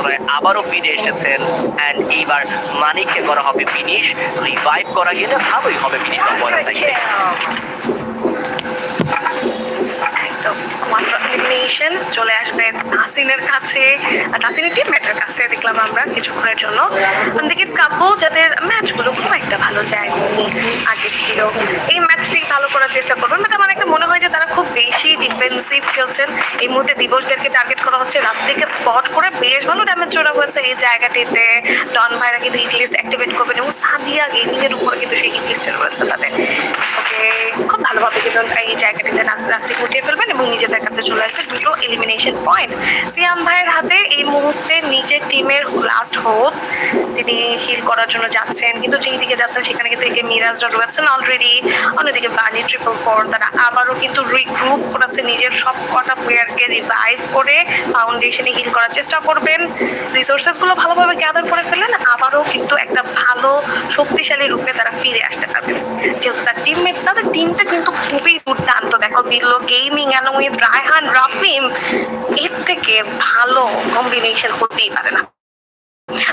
তুলনায় আবারও ফিরে এসেছেন। অ্যান্ড এইবার মানিককে করা হবে ফিনিশ রিভাইভ করা গেলে ভালোই হবে মিনিট নম্বর সাইডে এলিমিনেশন চলে আসবে তাসিনের কাছে আর তাসিনের টিমমেটের কাছে দেখলাম আমরা কিছুক্ষণের জন্য। দিকে কাপো যাদের ম্যাচগুলো খুব একটা ভালো যায়নি আগে ছিল এই ম্যাচটি ভালো করার চেষ্টা করবেন বাট আমার একটা মনে ডিফেন্সিভ খেলছেন। এই মুহূর্তে দিবসদেরকে টার্গেট করা হচ্ছে রাস্টিকে স্পট করে বেশ ভালো ড্যামেজ জোড়া হয়েছে এই জায়গাটিতে। ডন ভাইরা কিন্তু লিস্ট অ্যাক্টিভেট করবেন এবং সাদিয়া গেমিং এর উপরে কিন্তু সেই লিস্টে রয়েছে তাদের। ওকে, খুব ভালোভাবে কিন্তু এই জায়গাটিতে রাস্তি উঠিয়ে ফেলবেন এবং নিজেদের কাছে চলে আসবে দুটো এলিমিনেশন পয়েন্ট সিয়াম ভাইয়ের হাতে এই মুহূর্তে নিজের টিমের লাস্ট হোপ তিনি হিল করার জন্য যাচ্ছেন। কিন্তু যেই দিকে যাচ্ছেন, সেখানে কিন্তু একে মিরাজরা রয়েছেন অলরেডি অন্যদিকে বানি ট্রিপল ফোর তারা আবারও কিন্তু রিগ্রুপ করেছে নিজের সব কটা প্লেয়ারকে রিভাইভ করে ফাউন্ডেশনে হিল করার চেষ্টা করবেন। রিসোর্সেসগুলো ভালোভাবে গ্যাদার করে ফেলেন আবারও কিন্তু একটা ভালো শক্তিশালী রূপে তারা ফিরে আসতে পারবেন। যেহেতু তার টিমমেট তাদের টিমটা কিন্তু খুবই দুর্দান্ত। দেখো, Billo gaming along with Raihan, Rafim, এর থেকে ভালো কম্বিনেশন হতেই পারে না।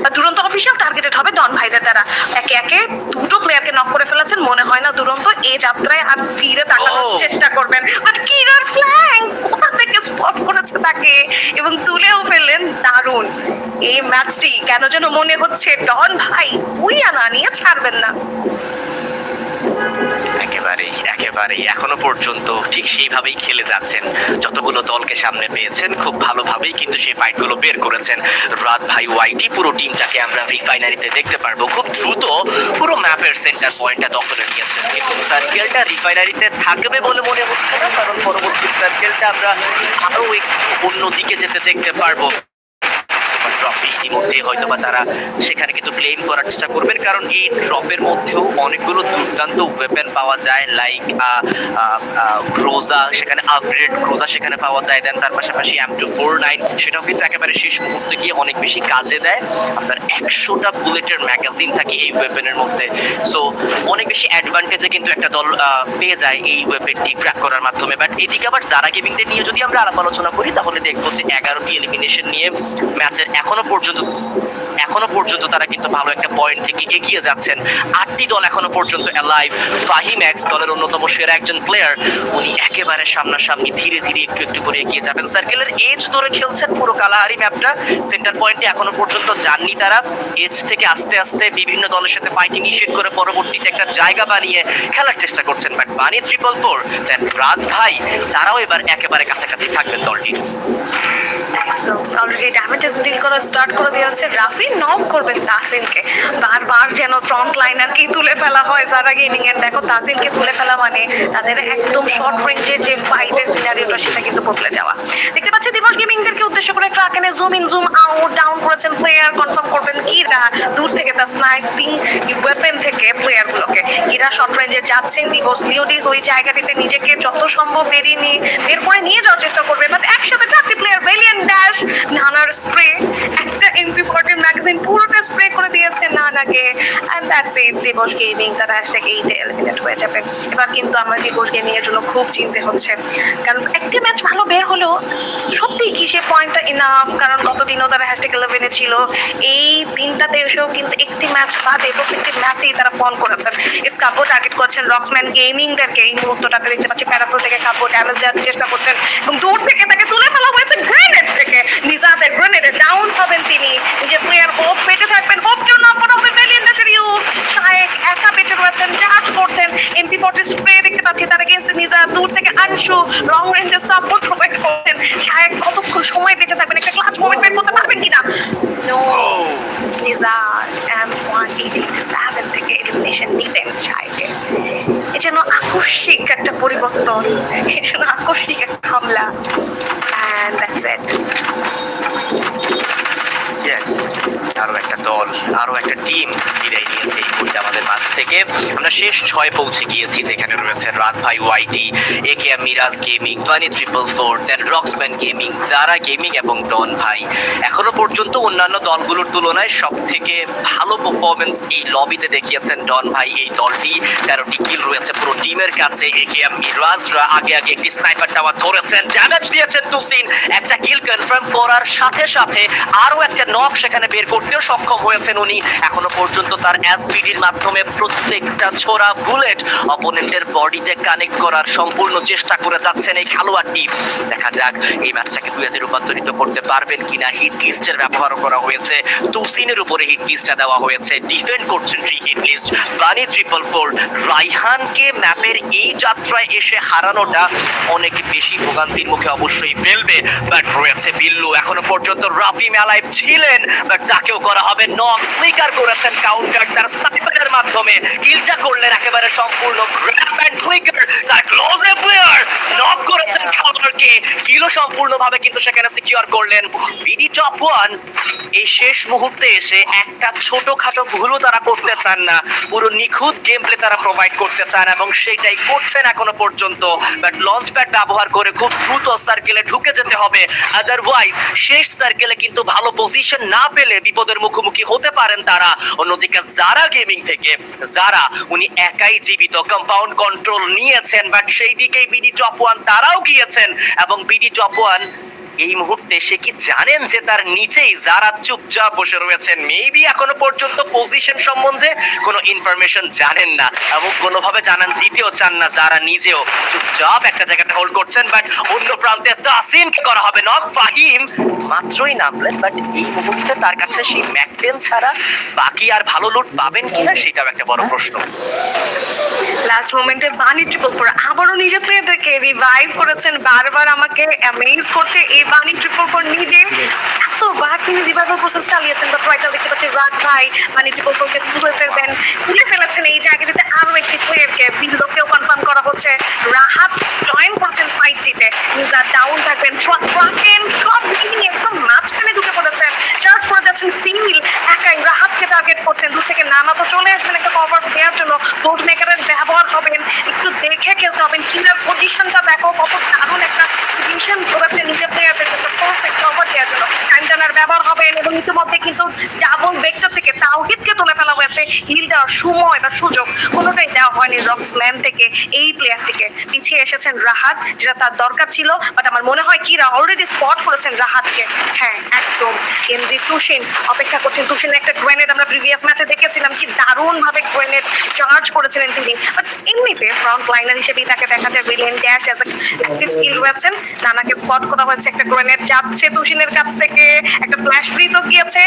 বা দুরন্ত অফিসিয়াল টার্গেটেড হবে ডন ভাইদের দ্বারা। একে একে দুটো প্লেয়ারকে নক করে ফেলেছেন মনে হয় না দুরন্ত এ যাত্রায় আর ফিরে তাকানোর! চেষ্টা করবেন। বাট কিরার ফ্ল্যাং কোথা থেকে স্পট করেছে তাকে? এবং তুলেও ফেললেন দারুণ। এই ম্যাচটি কেন যেন মনে হচ্ছে ডন ভাই বুইয়া আনা নিয়ে ছাড়বেন না। একেবারেই এখনও পর্যন্ত ঠিক সেইভাবেই খেলে যাচ্ছেন। যতগুলো দলকে সামনে পেয়েছেন, খুব ভালোভাবেই কিন্তু সেই ফাইটগুলো বের করেছেন। রাত ভাই ওয়াইটি পুরো টিমটাকে আমরা রিফাইনারিতে দেখতে পারব। খুব দ্রুত পুরো ম্যাপের সেন্টার পয়েন্টটা দখলে নিয়েছেন। কিন্তু সার্কেলটা রিফাইনারিতে থাকবে বলে মনে হচ্ছে না, কারণ পরবর্তী সার্কেলটা আমরা আরও একটু অন্যদিকে যেতে দেখতে পারব। ট্রফি ইতিমধ্যে হয়তো বা তারা সেখানে কিন্তু ক্লেম করার চেষ্টা করবেন। কারণ এই ড্রপের মধ্যেও অনেকগুলো দুর্দান্ত ওয়েপেন পাওয়া যায় লাইক ক্রোজা সেখানে আপগ্রেড ক্রোজা সেখানে পাওয়া যায়। দেন তার পাশাপাশি এম টু ফোর নাইন সেটাও কিন্তু একেবারে শেষ মুহূর্তে গিয়ে অনেক বেশি কাজে দেয়। আপনার একশোটা বুলেটের ম্যাগাজিন থাকে এই ওয়েপেনের মধ্যে। সো অনেক বেশি অ্যাডভান্টেজে কিন্তু একটা দল পেয়ে যায় এই ওয়েপেনটি ট্র্যাক করার মাধ্যমে। বাট এদিকে আবার যারা গেমিংদের নিয়ে যদি আমরা আলাপ আলোচনা করি, তাহলে দেখব যে এগারোটি এলিমিনেশন নিয়ে ম্যাচের এখনও পর্যন্ত এখনও পর্যন্ত তারা কিন্তু ভালো একটা পয়েন্ট থেকে এগিয়ে যাচ্ছেন। আটটি দল এখনও পর্যন্ত অ্যালাইভ ফাহিম এক্স দলের অন্যতম সেরা একজন প্লেয়ার উনি একেবারে সামনাসামনি ধীরে ধীরে একটু একটু করে এগিয়ে যাবেন। সার্কেলের এজ ধরে খেলছেন পুরো কালাহারি ম্যাপটা সেন্টার পয়েন্টে এখনও পর্যন্ত যাননি তারা। এজ থেকে আস্তে আস্তে বিভিন্ন দলের সাথে ফাইটিং নিষেধ করে পরবর্তীতে একটা জায়গা বানিয়ে খেলার চেষ্টা করছেন। But Bunny triple four then রাত ভাই, তারাও এবার একেবারে কাছাকাছি থাকবেন দলটির অলরেডি ড্যামেজেস ডিল করা স্টার্ট করে দেওয়া হচ্ছে রাফি নক করবেন তাসিনকে বারবার যেন ফ্রন্ট লাইনারকে তুলে ফেলা হয়। যারা গেমিং এর দেখো তাসিনকে তুলে ফেলা মানে তাদের একদম শর্ট রেঞ্জের যে ফাইটের সিনারিওটা সেটা কিন্তু বদলে যাওয়া। দেখতে পাচ্ছি দিবস গেমিংদেরকে উদ্দেশ্য করে ট্রাকেনে zoom in zoom out down করেছেন প্লেয়ার কনফার্ম করবেন কিরা দূর থেকে তার স্নাইপিং ওয়েপেন থেকে প্লেয়ারগুলোকে কিরা শর্ট রেঞ্জে যাচ্ছেন দিবস। লিওডিস ওই জায়গাটিতে নিজেকে যত সম্ভব বেরিয়ে নিয়ে বের করে নিয়ে যাওয়ার চেষ্টা করবে। বাট একসাথে চারটি প্লেয়ার ভেলিয়ান ড্যাশ নানার স্প্রে একটা এমপি ফোরটিন ম্যাগাজিন পুরোটা স্প্রে করে নানাকে অ্যান্ড দ্যাটস ইট দিবস গেমিং তারা হ্যাশট্যাগ এইটে এলিমিনেট হয়ে যাবে। এবার কিন্তু আমার দিবস গেমিং এর জন্য খুব চিন্তে হচ্ছে। কারণ একটি ম্যাচ ভালো বের হলেও সত্যিই কি সে পয়েন্টটা ইনাফ কারণ গতদিনও তারা হ্যাশট্যাগ ইলেভেনে ছিল। এই দিনটাতে এসেও কিন্তু একটি ম্যাচ বাদে প্রত্যেকটি ম্যাচেই তারা ফল করেছেন ইটস কাপো টার্গেট করছেন রক্সম্যান গেমিংদেরকে এই মুহূর্তটাতে দেখতে পাচ্ছি প্যারাফল থেকে কাপো ড্যামেজ দেওয়ার চেষ্টা করছেন এবং দূর থেকে তাকে তুলে ফেলা হয়েছে গ্রেনেড থেকে। নিজাতের গ্রেনেডে ডাউন হবেন তিনি। নিজের প্লেয়ার হোপ বেঁচে থাকবেন। হোপ কেউ না করা হবে বেলিয়ান দেশের ইউজ ফর্টি স্প্রে দেখতে পাচ্ছি। তার এগেনস্ট নিজা দূর থেকে আনসু লং রেঞ্জের সাপোর্ট প্রোভাইড কতক্ষণ সময় বেঁচে থাকবেন? ক্লাচ মোমেন্ট বের করতে পারবেন কিনা? নো নিজা এম ওয়ান এইটি সেভেন থেকে এলিমিনেশন নিলেন শায়েকে। এ যেন আকস্মিক একটা পরিবর্তন। আকস্মিক একটা হামলা। অ্যান্ড দ্যাটস ইট আরও একটা দল, আরও একটা টিম বিদায় নিয়েছে এই মুহূর্তে আমাদের মাঝ থেকে। আমরা শেষ ছয় পৌঁছে গিয়েছি যেখানে রয়েছে রাত ভাই YT A K M Miraj gaming Wani triple four then Roxman gaming Zara gaming এবং ডন ভাই এখনও পর্যন্ত অন্যান্য দলগুলোর তুলনায় সব থেকে ভালো পারফরমেন্স এই লবিতে দেখিয়েছেন ডন ভাই এই দলটি। তেরোটি কিল রয়েছে পুরো টিমের কাছে একে মিরাজরা আগে আগে একটি স্নাইপার টাওয়ার ধরেছেন ড্যামেজ দিয়েছেন তুসিন। একটা কিল কনফার্ম করার সাথে সাথে আরও একটা নক সেখানে বের করতেও সক্ষম হয়েছেন উনি। এখনও পর্যন্ত তার এসপিডির মাধ্যমে প্রত্যেকটা ছোড়া বুলেট অপোনেন্টের বডিতে কানেক্ট করার সম্পূর্ণ চেষ্টা করে যাচ্ছেন এই খেলোয়াড়টি দেখা যাক এই ম্যাচটাকে দুয়াতে রূপান্তরিত করতে পারবেন কিনা। হিট লিস্টের ব্যবহার করা হয়েছে। তুসিনের উপরে হিট লিস্টটা দেওয়া হয়েছে। ডিফেন্ড করছেন three hit list. Bunny triple four রাইহানকে ম্যাপের এই যাত্রায় এসে হারানোটা অনেক বেশি ভোগান্তির মুখে অবশ্যই ফেলবে। বাট রয়েছে বিল্লু। এখনও পর্যন্ত রাফি মেলায় ছিলেন, বাট তাকেও করা হবে নক ফ্লিকার করেছেন কাউন্টার তার স্নাইপারের মাধ্যমে। কিলটা করলেন একেবারে সম্পূর্ণ গ্র্যাব অ্যান্ড ফ্লিকার তার ক্লোজে প্লেয়ার নক করেছেন কাউন্টারকে কিলো সম্পূর্ণভাবে কিন্তু সেখানে সিকিউর করলেন। বিডি টপ ওয়ান এই শেষ মুহূর্তে এসে একটা ছোটখাটো ভুলও তারা করতে চান না। পুরো নিখুঁত গেম প্লে তারা প্রোভাইড করতে চান এবং সেটাই করছেন এখনও পর্যন্ত। বাট লঞ্চ প্যাড ব্যবহার করে খুব দ্রুত সার্কেলে ঢুকে যেতে হবে। আদারওয়াইজ শেষ সার্কেলে কিন্তু ভালো পজিশন না পেলে বিপদের মুখোমুখি হতে পারেন তারা। অন্যদিকে যারা গেমিং থেকে যারা উনি একাই জীবিত কম্পাউন্ড কন্ট্রোল নিয়েছেন বাট সেই দিকেই বিডি টপ ওয়ান তারাও গিয়েছেন এবং বিডি টপ ওয়ান এই মুহূর্তে সে কি জানেন যে তার নিচেই যারা চুপচাপ বসে রয়েছেন? মেবি এখনও পর্যন্ত পজিশন সম্বন্ধে কোনো ইনফরমেশন জানেন না। এবং কোনোভাবে জানান দিতেও চান না যারা নিজেও চুপচাপ একটা জায়গাতে হোল্ড করছেন বাট অন্য প্রান্তে তাসিনকে করা হবে? নক ফাহিম মাত্রই নামলেন বাট এই মুহূর্তে তার কাছে সেই ম্যাকটেন ছাড়া বাকি আর ভালো লুট পাবেন কিনা সেটাও একটা বড় প্রশ্ন। লাস্ট মোমেন্টে বানি ট্রিপল ফোর আবারও নিজের প্লেয়ারদেরকে রিভাইভ করেছেন, বারবার আমাকে অ্যামেজ করছে। এই বানি ট্রিপল ফোর নিজে এতবার তিনি রিভাইভাল প্রসেস চালিয়েছেন বা ট্রাইটা দেখতে পাচ্ছি রাত ভাই বানি ট্রিপল ফোরকে তুলে ফেলবেন, তুলে ফেলেছেন এই জায়গাটিতে আরও একটি প্লেয়ারকে বিন্দুকেও কনফার্ম করা হচ্ছে, রাহাত জয়েন করছেন ফাইটটিতে ডাউন থাকবেন ট্রাকেন সব নিয়ে একদম মাঝখানে ঢুকে পড়েছেন। চার্জ করে যাচ্ছেন স্টিল একাই রাহাতকে টার্গেট করছেন। দূর থেকে নানা তো চলে আসবেন একটা কভার দেওয়ার জন্য। মেকারের ব্যবহার হবেন, একটু পজিশনটা দেখো, কত দারুণ একটা পজিশন ধরেছে নিজের জন্য পারফেক্ট কভার দেওয়ার জন্য কাঞ্চানার ব্যবহার হবেন এবং ইতিমধ্যে কিন্তু থেকে তাওহিদকে হয়েছে। হিল দেওয়ার সময় বা সুযোগ কোনোটাই দেওয়া হয়নি রক্সম্যান থেকে, এই প্লেয়ার থেকে। পিছিয়ে এসেছেন রাহাত, যেটা তার দরকার ছিল বাট আমার মনে হয় কিরা অলরেডি স্পট করেছেন রাহাতকে। হ্যাঁ একদম। এমজি তুষিন অপেক্ষা করছেন। তুষিনের একটা গ্রেনেড আমরা প্রিভিয়াস ম্যাচে দেখেছিলাম, কি দারুণ ভাবে গ্রেনেড চার্জ করেছিলেন তিনি। বাট এমনিতে ফ্রন্ট লাইনার হিসেবেই তাকে দেখা যায় villain dash as active skill রয়েছেন। নানাকে স্পট করা হয়েছে, একটা গ্রেনেড যাচ্ছে তুষিনের কাছ থেকে, একটা ফ্ল্যাশ ফ্রিজও গিয়েছে।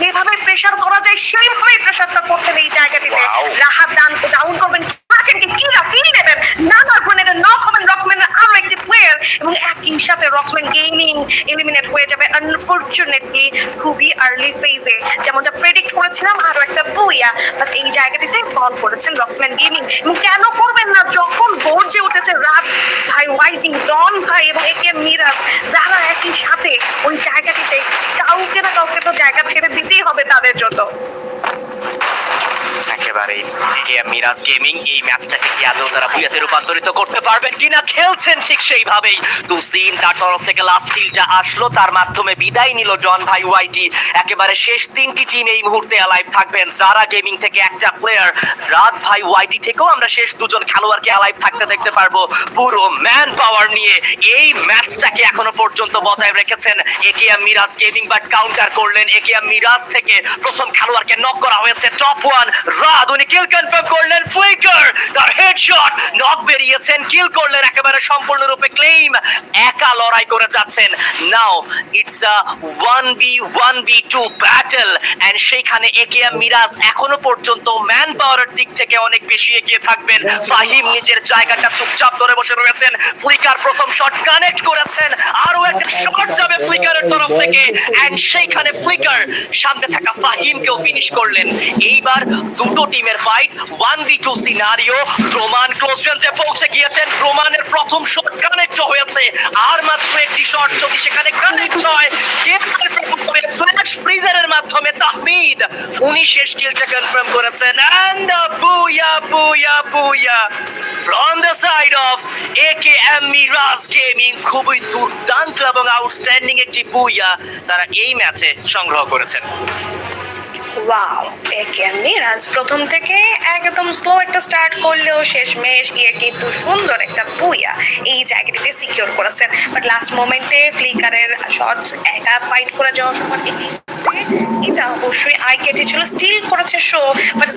যেভাবে প্রেসার করা যায়, সেইভাবেই প্রেসারটা করছেন এই জায়গাটিতে. রাহাত ডান ডাউন করবেন। তাকে কিরা ফিল নেবেন? নানা গ্রেনেডের নক হবেন রকমের আরও একটি প্লেয়ার এবং একই সাথে রকমেন গেমিং এলিমিনেট হয়ে যাবে। আনফরচুনেটলি খুবই আর্লি ফেজে যেমনটা প্রেডিক্ট করেছিলাম আরও একটা বইয়া। বাট এই জায়গাটিতে ফল করেছেন রক্সম্যান গেমিং এবং কেন করবেন না? যখন গর্জে উঠেছে রাত ভাই ওয়াইটিং ডন ভাই এবং একে মিরাজ যারা একই সাথে ওই জায়গাটিতে কাউকে না কাউকে তো জায়গা ছেড়ে দিতেই হবে তাদের জন্য। মিরাজ গেমিং, এই ম্যাচটাকে কি আদৌ তারা বুয়াতে রূপান্তরিত করতে পারবেন কিনা খেলছেন ঠিক সেইভাবেই। তুসিন তার তরফ থেকে লাস্ট কিলটা আসলো, তার মাধ্যমে বিদায় নিল ডন ভাই ওয়াইটি। একেবারে শেষ তিনটি টিম এই মুহূর্তে অ্যালাইভ থাকবেন। যারা গেমিং থেকে একটা প্লেয়ার রাত ভাই ওয়াইটি থেকেও আমরা শেষ দুজন খেলোয়াড়কে অ্যালাইভ থাকতে দেখতে পারব। পুরো ম্যান পাওয়ার নিয়ে এই ম্যাচটাকে এখনও পর্যন্ত বজায় রেখেছেন একিয়া মিরাজ গেমিং বাট কাউন্টার করলেন একিয়া মিরাজ থেকে। প্রথম খেলোয়াড়কে নক করা হয়েছে টপ ওয়ান রাত উনি কিল কনফার্ম করলেন ফ্লিকার তার হেডশট নক বেরিয়েছেন কিল করলেন, একেবারে সম্পূর্ণরূপে ক্লেম একা লড়াই করে যাচ্ছেন। Now it's a one v one v two battle and সেইখানে একিয়া মিরাজ এখনও পর্যন্ত ম্যান পাওয়ারের দিক থেকে অনেক বেশি এগিয়ে থাকবেন। ফাহিম নিজের জায়গাটা চুপচাপ ধরে বসে রয়েছেন। ফ্লিকার প্রথম শট কানেক্ট করেছেন। আরও একটা শট যাবে ফ্লিকারের তরফ থেকে। এন্ড সেইখানে ফ্লিকার সামনে থাকা ফাহিমকেও ফিনিশ করলেন। এইবার দুটো টিমের fight one v two scenario. Roman close রেঞ্জে পৌঁছে গিয়েছেন। রোমানের প্রথম শট কানেক্ট হয়েছে। আর মাত্র একটি শট যদি সেখানে কানেক্ট হয় ফ্ল্যাশ ফ্রিজারের মাধ্যমে তাহমিদ। উনি শেষ কিলটা কনফার্ম করেছেন। And booyah booyah booyah from the side of A K M Miraj gaming খুবই দুর্দান্ত এবং আউটস্ট্যান্ডিং একটি বুয়া তারা এই ম্যাচে সংগ্রহ করেছেন। ওয়াও একে মিরাজ, প্রথম থেকে একদম স্লো একটা স্টার্ট করলেও শেষ মেশ গিয়ে কিন্তু সুন্দর একটা বুইয়া এই জায়গাটিতে সিকিউর করেছেন। বাট লাস্ট মোমেন্টে ফ্লিকারের শর্টস একা ফাইট করে যাওয়ার সময় এটা অবশ্যই আই কেটে ছিল স্টিল করেছে শো বাট